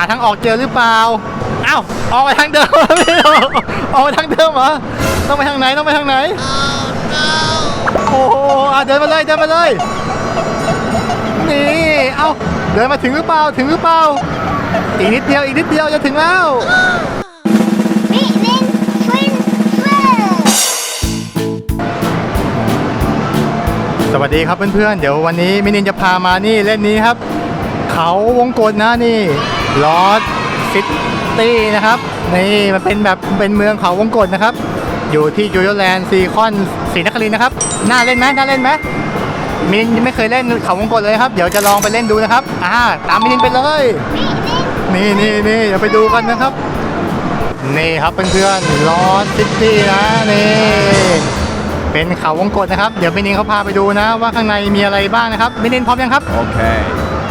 หาทางออกเจอหรือเปล่าเอ้าออกไปทางเดิมไม่ออกออกไปทางเดิมเหรอต้องไปทางไหนต้องไปทางไหนโอ้โหอะเดินมาเลยเดินมาเลยนี่เอ้าเดินมาถึงหรือเปล่าถึงหรือเปล่าอีกนิดเดียวอีกนิดเดียวจะถึงแล้ว Meet Twin Friends สวัสดีครับเพื่อนๆ เดี๋ยววันนี้มินินจะพามานี่เล่นนี้ครับ เขาวงกลนะนี่ ลอสซิตี้นะครับนี่มันเป็นแบบเป็นเมืองเขาวงกลนะครับ อยู่ที่ยูโรแลนด์ซีคอนศรีนครินนะครับ น่าเล่นไหมน่าเล่นไหมมินยังไม่เคยเล่นเขาวงกลเลยครับ เดี๋ยวจะลองไปเล่นดูนะครับอ่าตามมินินไปเลย นี่นี่นี่เดี๋ยวไปดูกันนะครับ นี่ครับเพื่อนๆลอสซิตี้นะนี่เป็นเขาวงกตนะครับ เดี๋ยวมินินเขาพาไปดูนะว่าข้างในมีอะไรบ้างนะครับมินินพร้อมยังครับ Okay.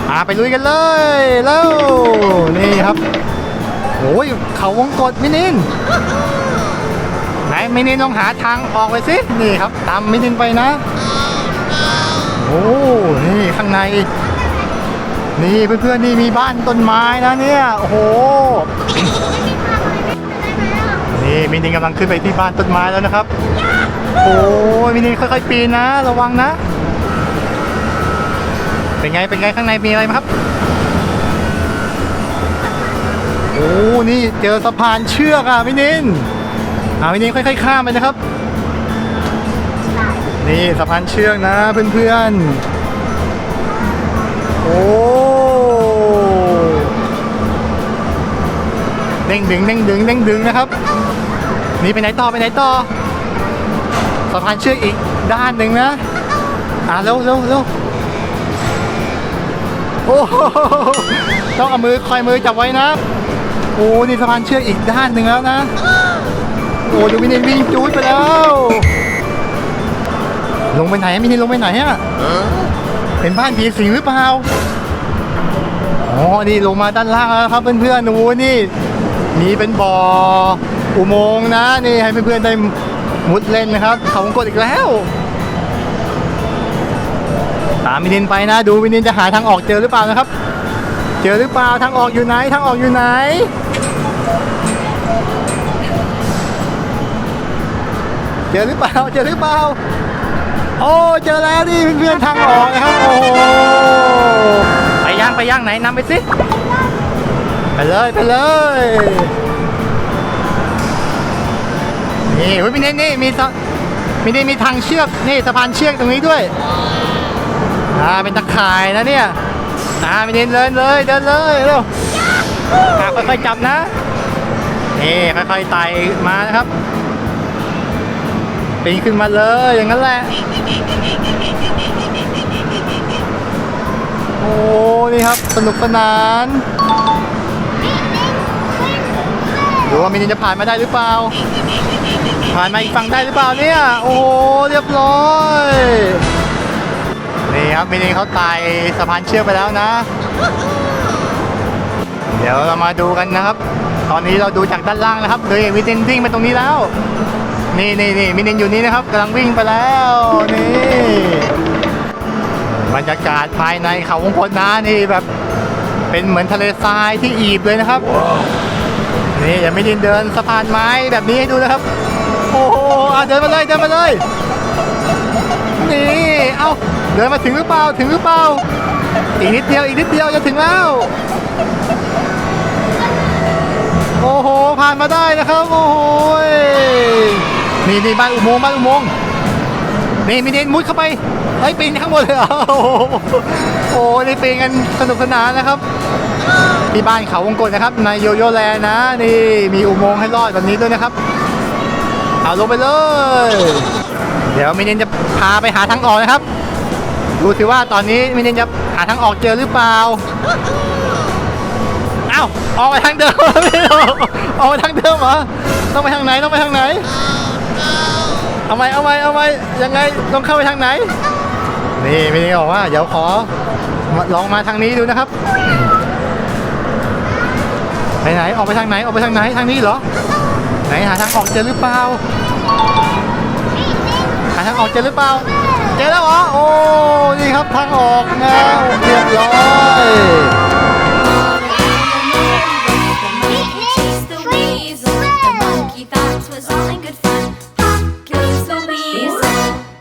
มาไปลุยกันเลยแล้วนี่ครับโอ้ยเขาวงกตมินินไหนมินินลองหาทางออกไปสินี่ครับ ตามมินินไปนะโอ้นี่ข้างใน นี่เพื่อนๆนี่มีบ้านต้นไม้นะเนี่ยโอ้โหนี่มินินกำลังขึ้นไปที่บ้านต้นไม้แล้วนะครับโอ้ยมินินค่อยๆปีนนะ ระวังนะ เป็นไง เป็นไงข้างในมีอะไรไหมครับ โอ้นี่เจอสะพานเชือกอะพี่นินอ่าพี่นินค่อยๆข้ามไปนะครับ นี่สะพานเชือกนะเพื่อนๆ โอ้เด้งดึงเด้งดึงเด้งดึงนะครับ นี่ไปไหนต่อไปไหนต่อสะพานเชือกอีกด้านหนึ่งนะ อ่าเร็วเร็วเร็ว โอ้ต้องเอามือคอยมือจับไว้นะ โอ้นี่สะพานเชือกอีกด้านหนึ่งแล้วนะ โอ้ดูมินินวิ่งจู๊ดไปแล้ว ลงไปไหนมินินลงไปไหนอะเป็นบ้านผีสิงหรือเปล่าอ๋อนี่ลงมาด้านล่างแล้วครับเพื่อนๆโอ้นี่มีเป็นบ่ออุโมงค์นะ นี่ให้เพื่อนๆได้มุดเล่นนะครับเขาวงกดอีกแล้วามมินินไปนะ ดูมินินจะหาทางออกเจอหรือเปล่านะครับ เจอหรือเปล่าทางออกอยู่ไหนทางออกอยู่ไหน เจอหรือเปล่าเจอหรือเปล่าโอ้เจอแล้วนี่เพื่อนๆทางออกนะครับโอ้โหไปย่างไปย่างไหนนำไปสิไปเลยไปเลยนี่เฮ้ยมินินนี่มีสะมินินมีทางเชือกนี่สะพานเชือกตรงนี้ด้วย อ่าเป็นตะข่ายนะเนี่ยอ่าไม่เดินเลยเลยเดินเลยเร็วอ่าค่อยๆจับนะนี่ค่อยๆไต่มานะครับปีนขึ้นมาเลยอย่างนั้นแหละโอ้นี่ครับสนุกสนานดูว่ามินินจะผ่านมาได้หรือเปล่า ผ่านมาอีกฝั่งได้หรือเปล่าเนี่ย โอ้เรียบร้อย ครับมินิเขาไต่สะพานเชือกไปแล้วนะ เดี๋ยวเรามาดูกันนะครับ ตอนนี้เราดูจากด้านล่างนะครับโดยมินินวิ่งไปตรงนี้แล้ว นี่นี่นี่มินินอยู่นี่นะครับกำลังวิ่งไปแล้วนี่บรรยากาศภายในเขาวงกตนะนี่แบบเป็นเหมือนทะเลทรายที่อีบเลยนะครับ นี่อย่ามินินเดินสะพานไม้แบบนี้ให้ดูนะครับ โอ้โหอะเดินมาเลยเดินมาเลย นี่เอ้าเดินมาถึงหรือเปล่าถึงหรือเปล่าอีกนิดเดียวอีกนิดเดียวจะถึงแล้วโอ้โหผ่านมาได้นะครับโอ้โหนี่นี่บ้านอุโมงค์บ้านอุโมงค์นี่มีเดนมุดเข้าไปเฮ้ปีนข้างบนเลยอโอ้โหโอ้นี่ปีนกันสนุกสนานนะครับที่บ้านเขาวงกตนะครับในโยโย่แลนนะ นี่มีอุโมงค์ให้รอดแบบนี้ด้วยนะครับเอาลงไปเลย เดี๋ยวมินินจะพาไปหาทางออกนะครับ ดูสิว่าตอนนี้มินินจะหาทางออกเจอหรือเปล่าเอ้าออกไปทางเดิมไม่ออกออกไปทางเดิมเหรอต้องไปทางไหนต้องไปทางไหนเอาไหมเอาไหมเอาไหมยังไงต้องเข้าไปทางไหน นี่มินินบอกว่าเดี๋ยวขอลองมาทางนี้ดูนะครับไปไหนออกไปทางไหนออกไปทางไหนทางนี้เหรอไหนหาทางออกเจอหรือเปล่า หาทางออกเจอหรือเปล่า เจอแล้วเหรอ โอ้ นี่ครับทางออกนะเรียบร้อย